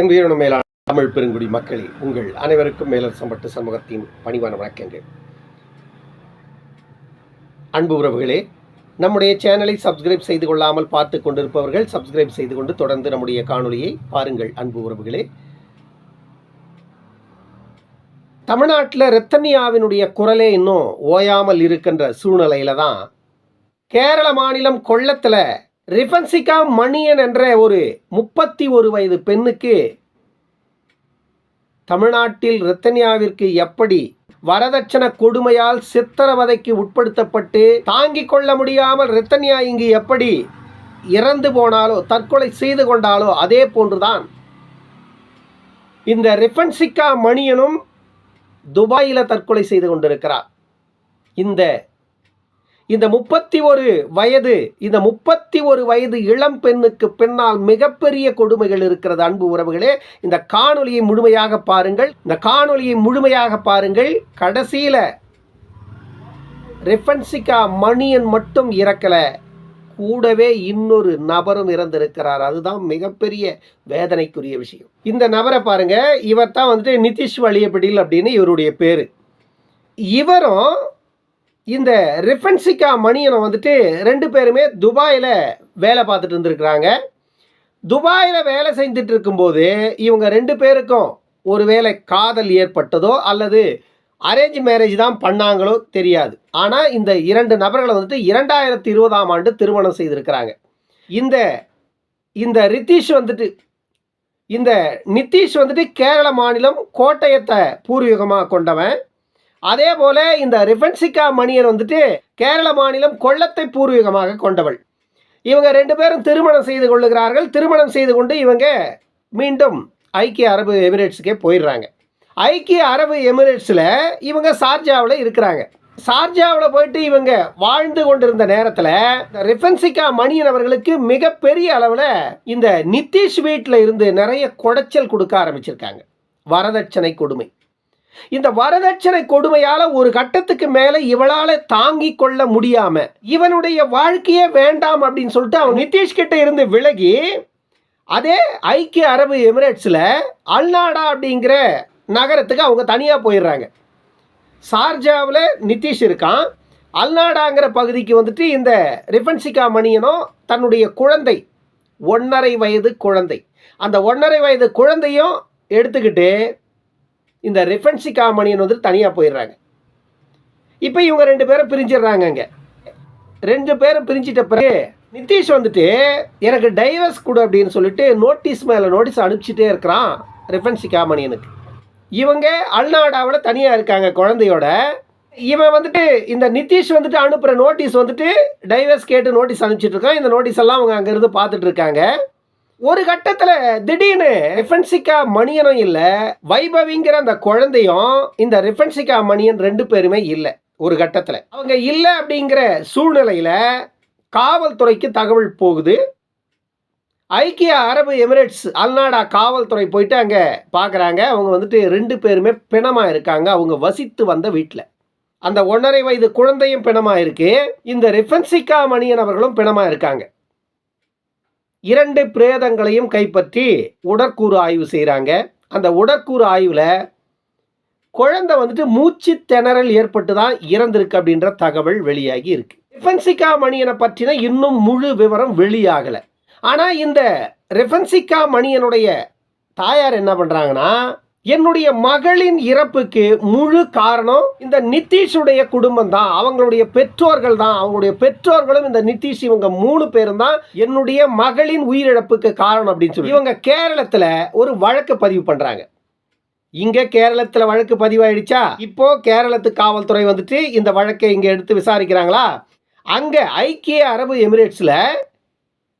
என் உயிரின மேலான தமிழ் பெருங்குடி மக்களே உங்கள் அனைவருக்கும் மேலரசம்பட்டு சமூகத்தின் பணிவான வணக்கங்கள். அன்பு உறவுகளே நம்முடைய சேனலை சப்ஸ்கிரைப் செய்து கொள்ளாமல் பார்த்து கொண்டிருப்பவர்கள் சப்ஸ்கிரைப் செய்து கொண்டு தொடர்ந்து நம்முடைய காணொலியை பாருங்கள் அன்பு உறவுகளே. தமிழ்நாட்டில் ரத்தன்யாவினுடைய குரலே இன்னும் ஓயாமல் இருக்கின்ற சூழ்நிலையில தான் கேரள மாநிலம் கொள்ளத்தில் ரிஃபன்சிகா மணியன் என்ற ஒரு முப்பத்தி ஒரு வயது பெண்ணுக்கு தமிழ்நாட்டில் ரத்தனியாவிற்கு எப்படி வரதட்சணை கொடுமையால் சித்திரவதைக்கு உட்படுத்தப்பட்டு தாங்கிக் கொள்ள முடியாமல் ரத்தன்யா இங்கு எப்படி இறந்து போனாலோ தற்கொலை செய்து கொண்டாலோ அதே போன்றுதான். இந்த ரிஃபன்சிகா மணியனும் துபாயில் தற்கொலை செய்து கொண்டிருக்கிறார். இந்த இந்த முப்பத்தி ஒரு வயது இந்த முப்பத்தி ஒரு வயது இளம் பெண்ணுக்கு பின்னால் மிகப்பெரிய கொடுமைகள் இருக்கிறது. அன்பு உறவுகளே இந்த காணொலியை முழுமையாக பாருங்கள். இந்த காணொலியை முழுமையாக பாருங்கள். கடைசியில் ரெஃபன்சிகா மணியன் மட்டும் இறக்கல. கூடவே இன்னொரு நபரும் இறந்திருக்கிறார். அதுதான் மிகப்பெரிய வேதனைக்குரிய விஷயம். இந்த நபரை பாருங்க. இவர் தான் வந்துட்டு நிதிஷ் வழியப்படில் அப்படின்னு இவருடைய பேர். இவரும் இந்த ரிஃபன்சிகா மணியனை வந்துட்டு ரெண்டு பேருமே துபாயில் வேலை பார்த்துட்டு இருந்திருக்கிறாங்க. துபாயில் வேலை செஞ்சுட்டு இருக்கும்போது இவங்க ரெண்டு பேருக்கும் ஒருவேளை காதல் ஏற்பட்டதோ அல்லது அரேஞ்ச் மேரேஜ் தான் பண்ணாங்களோ தெரியாது. ஆனால் இந்த இரண்டு நபர்களை வந்துட்டு இரண்டாயிரத்தி இருபதாம் ஆண்டு திருமணம் செய்திருக்கிறாங்க. இந்த இந்த ரித்தீஷ் வந்துட்டு இந்த நிதிஷ் வந்துட்டு கேரள மாநிலம் கோட்டயத்தை பூர்வீகமாக கொண்டவன். அதே போல இந்த ரிஃபன்சிகா மணியன் வந்துட்டு கேரள மாநிலம் கொள்ளத்தை பூர்வீகமாக கொண்டவள். இவங்க ரெண்டு பேரும் திருமணம் செய்து கொள்ளுகிறார்கள். திருமணம் செய்து கொண்டு இவங்க மீண்டும் ஐக்கிய அரபு எமிரேட்ஸுக்கே போயிடுறாங்க. ஐக்கிய அரபு எமிரேட்ஸில் இவங்க சார்ஜாவில் இருக்கிறாங்க. சார்ஜாவில் போயிட்டு இவங்க வாழ்ந்து கொண்டிருந்த நேரத்தில் ரிஃபன்சிகா மணியன் அவர்களுக்கு மிகப்பெரிய அளவில் இந்த நிதிஷ் வீட்டில் இருந்து நிறைய குடைச்சல் கொடுக்க ஆரம்பிச்சிருக்காங்க. வரதட்சணை கொடுமை. இந்த வரதட்சணை கொடுமையால ஒரு கட்டத்துக்கு மேல இவளால தாங்கி கொள்ள முடியாம இவனுடைய வாழ்க்கையே வேண்டாம் அப்படின்னு சொல்லிட்டு அவன் நிதிஷ் கிட்ட இருந்து விலகி அதே ஐக்கிய அரபு எமிரேட்ஸில் அல்நாடா அப்படிங்கிற நகரத்துக்கு அவங்க தனியாக போயிடுறாங்க. சார்ஜாவில் நிதிஷ் இருக்கான். அல்நாடாங்கிற பகுதிக்கு வந்துட்டு இந்த ரிஃபன்சிகா மணியனும் தன்னுடைய குழந்தை ஒன்றரை வயது குழந்தை. அந்த ஒன்றரை வயது குழந்தையும் எடுத்துக்கிட்டு இந்த ரிஃபன்சி காமனியன் வந்து தனியாக போயிடுறாங்க. இப்போ இவங்க ரெண்டு பேரும் பிரிஞ்சிடுறாங்க அங்கே. ரெண்டு பேரும் பிரிஞ்சிட்ட பிறகு நிதிஷ் வந்துட்டு எனக்கு டைவர்ஸ் கொடு அப்படின்னு சொல்லிட்டு நோட்டீஸ் மேலே நோட்டீஸ் அனுப்பிச்சிட்டே இருக்கிறான் ரிஃபன்சி மணியனுக்கு இவங்க அல்நாடாவில் தனியாக இருக்காங்க குழந்தையோட. இவன் வந்துட்டு இந்த நிதிஷ் வந்துட்டு அனுப்புகிற நோட்டீஸ் வந்துட்டு டைவர்ஸ் கேட்டு நோட்டீஸ் அனுப்பிச்சிட்ருக்கான் இந்த நோட்டீஸ் எல்லாம் அவங்க அங்கேருந்து பார்த்துட்டு இருக்காங்க. ஒரு கட்டத்தில் திடீர்னு ரிஃபன்சிகா மணியனும் இல்லை வைபவிங்கிற அந்த குழந்தையும் இந்த ரிஃபன்சிகா மணியன் ரெண்டு பேருமே இல்லை ஒரு கட்டத்தில். அவங்க இல்லை அப்படிங்கிற சூழ்நிலையில் காவல்துறைக்கு தகவல் போகுது. ஐக்கிய அரபு எமிரேட்ஸ் அல்நாடா காவல்துறை போயிட்டு அங்கே பார்க்குறாங்க அவங்க வந்துட்டு ரெண்டு பேருமே பிணமாக இருக்காங்க. அவங்க வசித்து வந்த வீட்டில் அந்த ஒன்றரை வயது குழந்தையும் பிணமாக இருக்குது இந்த ரிஃபன்சிகா மணியன் அவர்களும் பிணமாக இருக்காங்க. இரண்டு பிரேதங்களையும் கைப்பற்றி உடற்கூறு ஆய்வு செய்கிறாங்க அந்த உடற்கூறு ஆய்வில் குழந்தை வந்துட்டு மூச்சு திணறல் ஏற்பட்டு தான் இறந்திருக்கு அப்படின்ற தகவல் வெளியாகி இருக்கு. ரெஃபன்சிகா மணியனை பற்றின இன்னும் முழு விவரம் வெளியாகலை. ஆனால் இந்த ரெஃபன்சிகா மணியனுடைய தாயார் என்ன பண்ணுறாங்கன்னா என்னுடைய மகளின் இறப்புக்கு முழு காரணம் இந்த நிதிஷுடைய குடும்பம் தான். அவங்களுடைய பெற்றோர்கள் தான். அவங்களுடைய பெற்றோர்களும் இந்த நிதிஷ் இவங்க மூணு பேரும் தான் என்னுடைய மகளின் உயிரிழப்புக்கு காரணம் அப்படின்னு சொல்லி. இவங்க கேரளத்தில் ஒரு வழக்கு பதிவு பண்ணுறாங்க இங்கே கேரளத்தில் வழக்கு பதிவாயிடுச்சா? இப்போ கேரளத்து காவல்துறை வந்துட்டு இந்த வழக்கை இங்கே எடுத்து விசாரிக்கிறாங்களா? அங்கே ஐக்கிய அரபு எமிரேட்ஸில்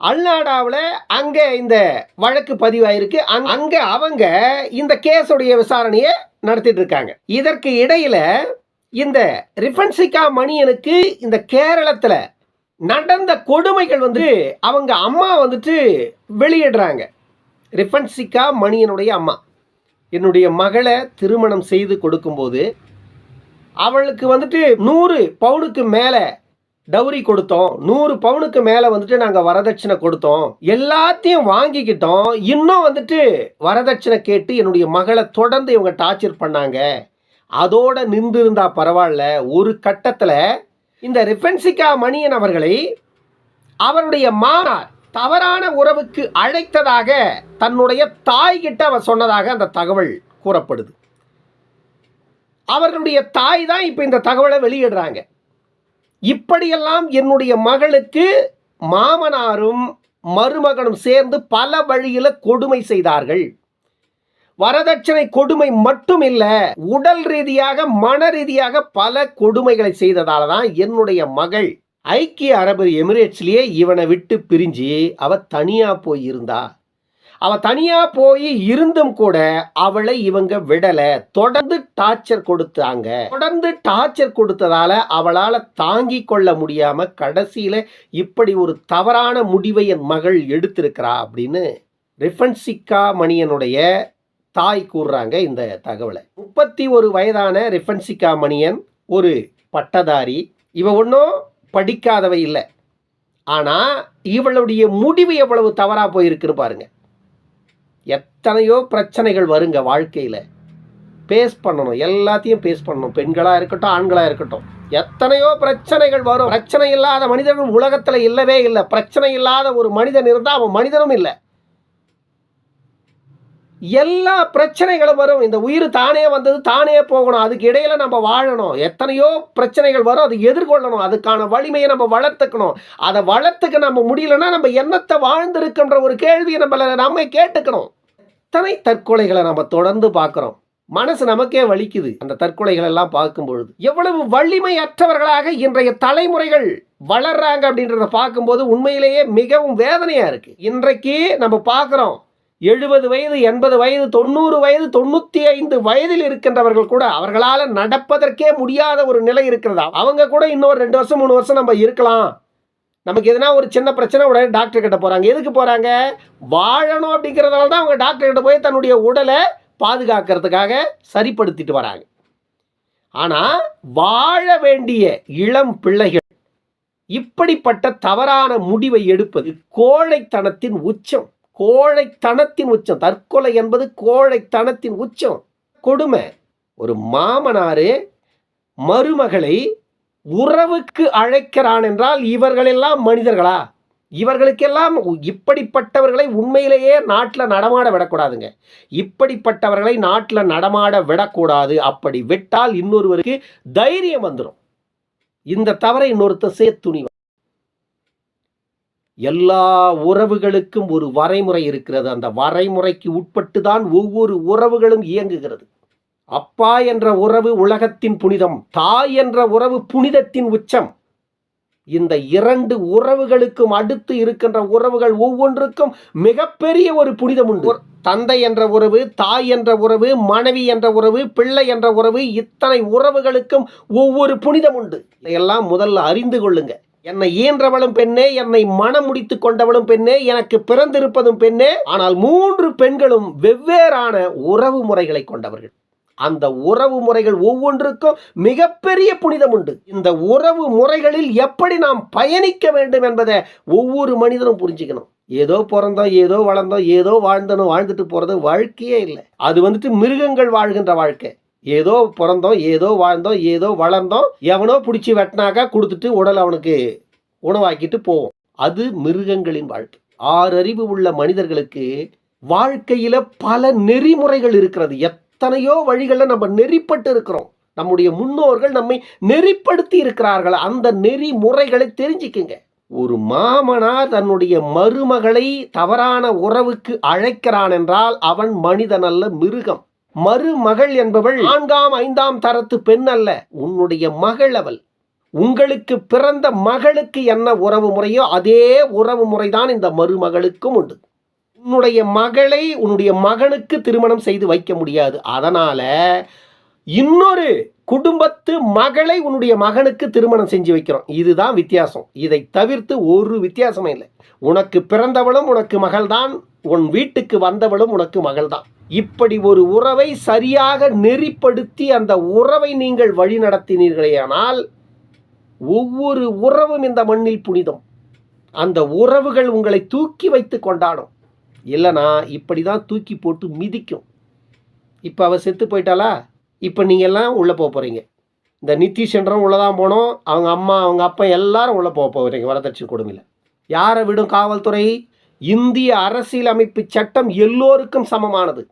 அல்நாடாவில் அங்கே இந்த வழக்கு பதிவாயிருக்கு. அங் அங்கே அவங்க இந்த கேஸுடைய விசாரணையை நடத்திட்டு இருக்காங்க இதற்கு இடையில இந்த ரிஃபன்சிகா மணியனுக்கு இந்த கேரளத்தில் நடந்த கொடுமைகள் வந்து அவங்க அம்மா வந்துட்டு வெளியிடுறாங்க. ரிஃபன்சிகா மணியனுடைய அம்மா. என்னுடைய மகளை திருமணம் செய்து கொடுக்கும்போது அவளுக்கு வந்துட்டு நூறு பவுனுக்கு மேலே டௌரி கொடுத்தோம். நூறு பவுனுக்கு மேலே வந்துட்டு நாங்கள் வரதட்சணை கொடுத்தோம். எல்லாத்தையும் வாங்கிக்கிட்டோம். இன்னும் வந்துட்டு வரதட்சணை கேட்டு என்னுடைய மகளை தொடர்ந்து இவங்க டார்ச்சர் பண்ணாங்க. அதோட இருந்தால் பரவாயில்ல. ஒரு கட்டத்தில் இந்த ரிஃபென்சிகா மணியன் அவர்களை அவருடைய மானார் தவறான உறவுக்கு அழைத்ததாக தன்னுடைய தாய்கிட்ட அவர் சொன்னதாக அந்த தகவல் கூறப்படுது. அவர்களுடைய தாய் தான் இப்போ இந்த தகவலை வெளியிடுறாங்க. இப்படியெல்லாம் என்னுடைய மகளுக்கு மாமனாரும் மருமகனும் சேர்ந்து பல வழியில் கொடுமை செய்தார்கள். வரதட்சணை கொடுமை மட்டும் இல்லை உடல் ரீதியாக மன ரீதியாக பல கொடுமைகளை செய்ததால தான் என்னுடைய மகள் ஐக்கிய அரபு எமிரேட்ஸ்லேயே இவனை விட்டு பிரிஞ்சு அவ தனியா போய் இருந்தா அவள் தனியாக போய் இருந்தும் கூட அவளை இவங்க விடலை. தொடர்ந்து டார்ச்சர் கொடுத்தாங்க. தொடர்ந்து டார்ச்சர் கொடுத்ததால அவளால் தாங்கி கொள்ள முடியாமல் கடைசியில் இப்படி ஒரு தவறான முடிவை என் மகள் எடுத்திருக்கிறா அப்படின்னு ரிஃபன்சிகா மணியனுடைய தாய் கூறுறாங்க இந்த தகவலை. முப்பத்தி ஒரு வயதான ரிஃபன்சிகா மணியன் ஒரு பட்டதாரி. இவ ஒன்றும் படிக்காதவை இல்லை. ஆனால் இவளுடைய முடிவு எவ்வளவு தவறாக போயிருக்குன்னு பாருங்கள் எத்தனையோ பிரச்சனைகள் வருங்க வாழ்க்கையில். பேஸ் பண்ணணும். எல்லாத்தையும் பேஸ் பண்ணணும். பெண்களாக இருக்கட்டும் ஆண்களாக இருக்கட்டும். எத்தனையோ பிரச்சனைகள் வரும். பிரச்சனை இல்லாத மனிதனும் உலகத்தில் இல்லவே இல்லை. பிரச்சனை இல்லாத ஒரு மனிதன் இருந்தால் அவன் மனிதனும் இல்லை. எல்லா பிரச்சனைகளும் வரும். இந்த உயிர் தானே வந்தது தானே போகணும். அதுக்கு இடையில நம்ம வாழணும். எத்தனையோ பிரச்சனைகள் வரும். அதை எதிர்கொள்ளணும். அதுக்கான வலிமையை நம்ம வளர்த்துக்கணும். அதை வளர்த்துக்க நம்ம முடியலன்னா நம்ம என்னத்தை வாழ்ந்திருக்கின்ற ஒரு கேள்வியை நம்மள நம்ம கேட்டுக்கணும். எத்தனை தற்கொலைகளை நம்ம தொடர்ந்து பார்க்குறோம்? மனசு நமக்கே வலிக்குது. அந்த தற்கொலைகள் எல்லாம் பார்க்கும் பொழுது எவ்வளவு வலிமையற்றவர்களாக இன்றைய தலைமுறைகள் வளர்றாங்க அப்படின்றத பார்க்கும்போது உண்மையிலேயே மிகவும் வேதனையாக இருக்கு. இன்றைக்கு நம்ம பார்க்குறோம் எழுபது வயது எண்பது வயது தொண்ணூறு வயது தொண்ணூற்றி ஐந்து வயதில் இருக்கின்றவர்கள் கூட அவர்களால் நடப்பதற்கே முடியாத ஒரு நிலை இருக்கிறதா? அவங்க கூட இன்னொரு ரெண்டு வருஷம் மூணு வருஷம் நம்ம இருக்கலாம். நமக்கு எதனா ஒரு சின்ன பிரச்சனை உடனே டாக்டர் கிட்ட போகிறாங்க எதுக்கு போகிறாங்க வாழணும் அப்படிங்கிறதால தான் அவங்க டாக்டர் கிட்ட போய் தன்னுடைய உடலை பாதுகாக்கிறதுக்காக சரிப்படுத்திட்டு வராங்க. ஆனால் வாழ வேண்டிய இளம் பிள்ளைகள் இப்படிப்பட்ட தவறான முடிவை எடுப்பது கோழைத்தனத்தின் உச்சம். கோழைத்தனத்தின் உச்சம். தற்கொலை என்பது கோழைத்தனத்தின் உச்சம். கொடுமை. ஒரு மாமனாரு மருமகளை உறவுக்கு அழைக்கிறான் என்றால் இவர்களெல்லாம் மனிதர்களா? இவர்களுக்கெல்லாம் இப்படிப்பட்டவர்களை உண்மையிலேயே நாட்டில் நடமாட விடக்கூடாதுங்க. இப்படிப்பட்டவர்களை நாட்டில் நடமாட விடக்கூடாது. அப்படி விட்டால் இன்னொருவருக்கு தைரியம் வந்துடும் இந்த தவறை இன்னொருத்தர் சேர்த்துணிவார் எல்லா உறவுகளுக்கும் ஒரு வரைமுறை இருக்கிறது. அந்த வரைமுறைக்கு உட்பட்டு தான் ஒவ்வொரு உறவுகளும் இயங்குகிறது. அப்பா என்ற உறவு உலகத்தின் புனிதம் தாய் என்ற உறவு புனிதத்தின் உச்சம். இந்த இரண்டு உறவுகளுக்கும் அடுத்து இருக்கின்ற உறவுகள் ஒவ்வொன்றுக்கும் மிகப்பெரிய ஒரு புனிதம் உண்டு தந்தை என்ற உறவு தாய் என்ற உறவு மனைவி என்ற உறவு பிள்ளை என்ற உறவு இத்தனை உறவுகளுக்கும் ஒவ்வொரு புனிதம் உண்டு இதையெல்லாம் முதல்ல அறிந்து கொள்ளுங்க. என்னை ஈன்றவளும் பெண்ணே என்னை மனம் முடித்து கொண்டவளும் பெண்ணே எனக்கு பிறந்திருப்பதும் பெண்ணே. ஆனால் மூன்று பெண்களும் வெவ்வேறான உறவு முறைகளை கொண்டவர்கள். அந்த உறவு முறைகள் ஒவ்வொன்றுக்கும் மிகப்பெரிய புனிதம் உண்டு. இந்த உறவு முறைகளில் எப்படி நாம் பயணிக்க வேண்டும் என்பதை ஒவ்வொரு மனிதனும் புரிஞ்சுக்கணும். ஏதோ பிறந்தோம் ஏதோ வளர்ந்தோம் ஏதோ வாழ்ந்தனும் வாழ்ந்துட்டு போறது வாழ்க்கையே இல்லை. அது வந்துட்டு மிருகங்கள் வாழ்கின்ற வாழ்க்கை. ஏதோ பிறந்தோம் ஏதோ வாழ்ந்தோம் ஏதோ வளர்ந்தோம் எவனோ பிடிச்சி வெட்டினாக்கா கொடுத்துட்டு உடல் அவனுக்கு உணவாக்கிட்டு போவோம். அது மிருகங்களின் வாழ்க்கை. ஆறறிவு உள்ள மனிதர்களுக்கு வாழ்க்கையில பல நெறிமுறைகள் இருக்கிறது. எத்தனையோ வழிகளில் நம்ம நெறிப்பட்டு இருக்கிறோம். நம்முடைய முன்னோர்கள் நம்மை நெறிப்படுத்தி இருக்கிறார்கள். அந்த நெறிமுறைகளை தெரிஞ்சுக்குங்க. ஒரு மாமனார் தன்னுடைய மருமகளை தவறான உறவுக்கு அழைக்கிறான் என்றால் அவன் மனிதன் அல்ல மிருகம். மருமகள் என்பவள் நான்காம் ஐந்தாம் தரத்து பெண் அல்ல உன்னுடைய மகள் அவள். உங்களுக்கு பிறந்த மகளுக்கு என்ன உறவு முறையோ அதே உறவு முறைதான் இந்த மருமகளுக்கும் உண்டு. உன்னுடைய மகளை உன்னுடைய மகனுக்கு திருமணம் செய்து வைக்க முடியாது. அதனால இன்னொரு குடும்பத்து மகளை உன்னுடைய மகனுக்கு திருமணம் செஞ்சு வைக்கிறோம். இதுதான் வித்தியாசம். இதை தவிர்த்து ஒரு வித்தியாசமே இல்லை. உனக்கு பிறந்தவளும் உனக்கு மகள்தான். உன் வீட்டுக்கு வந்தவளும் உனக்கு மகள்தான். இப்படி ஒரு உறவை சரியாக நெறிப்படுத்தி அந்த உறவை நீங்கள் வழி நடத்தினீர்களேயானால் ஒவ்வொரு உறவும் இந்த மண்ணில் புனிதம். அந்த உறவுகள் உங்களை தூக்கி வைத்து கொண்டாடும். இல்லைனா இப்படி தான் தூக்கி போட்டு மிதிக்கும். இப்போ அவள் செத்து போயிட்டாளா? இப்போ நீங்கள் எல்லாம் உள்ளே போக போகிறீங்க இந்த நிதிஷ்ன்றவன் உள்ளே தான் போனோம். அவங்க அம்மா அவங்க அப்பா எல்லாரும் உள்ளே போக போகிறீங்க வரதட்சணை கொடுமையில். யாரை விடும் காவல்துறை? இந்திய அரசியலமைப்பு சட்டம் எல்லோருக்கும் சமமானது.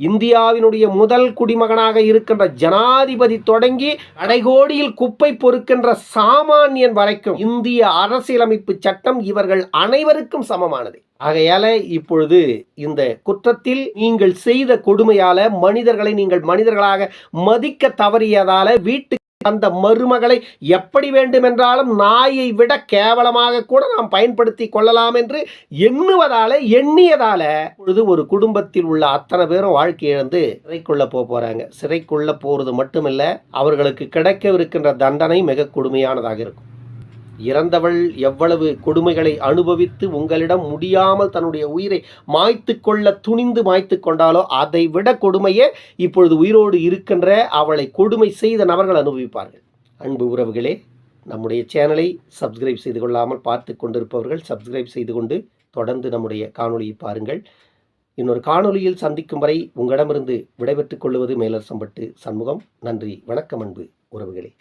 இந்தியாவினுடைய முதல் குடிமகனாக இருக்கின்ற ஜனாதிபதி தொடங்கி அடைகோடியில் குப்பை பொறுக்கின்ற சாமானியன் வரைக்கும் இந்திய அரசியலமைப்பு சட்டம் இவர்கள் அனைவருக்கும் சமமானது. ஆகையால இப்பொழுது இந்த குற்றத்தில் நீங்கள் செய்த கொடுமையால மனிதர்களை நீங்கள் மனிதர்களாக மதிக்க தவறியதால வீட்டு அந்த மருமகளை எப்படி வேண்டுமென்றாலும் நாயை விட கேவலமாக கூட நாம் பயன்படுத்தி கொள்ளலாம் என்று எண்ணுவதால எண்ணியதால பொழுது ஒரு குடும்பத்தில் உள்ள அத்தனை பேரும் வாழ்க்கை இழந்து சிறைக்குள்ள போக போறாங்க. சிறைக்குள்ள போறது மட்டுமில்ல அவர்களுக்கு கிடைக்கவிருக்கின்ற தண்டனை மிக கொடுமையானதாக இருக்கும். இறந்தவள் எவ்வளவு கொடுமைகளை அனுபவித்து உங்களிடம் முடியாமல் தன்னுடைய உயிரை மாய்த்து கொள்ள துணிந்து மாய்த்து கொண்டாலோ அதை விட கொடுமையே இப்பொழுது உயிரோடு இருக்கின்ற அவளை கொடுமை செய்த நபர்கள் அனுபவிப்பார்கள். அன்பு உறவுகளே நம்முடைய சேனலை சப்ஸ்கிரைப் செய்து கொள்ளாமல் பார்த்து கொண்டிருப்பவர்கள் சப்ஸ்கிரைப் செய்து கொண்டு தொடர்ந்து நம்முடைய காணொளியை பாருங்கள். இன்னொரு காணொளியில் சந்திக்கும் வரை உங்களிடமிருந்து விடைபெற்றுக் கொள்வது மேலரசம்பட்டு சண்முகம். நன்றி வணக்கம் அன்பு உறவுகளே.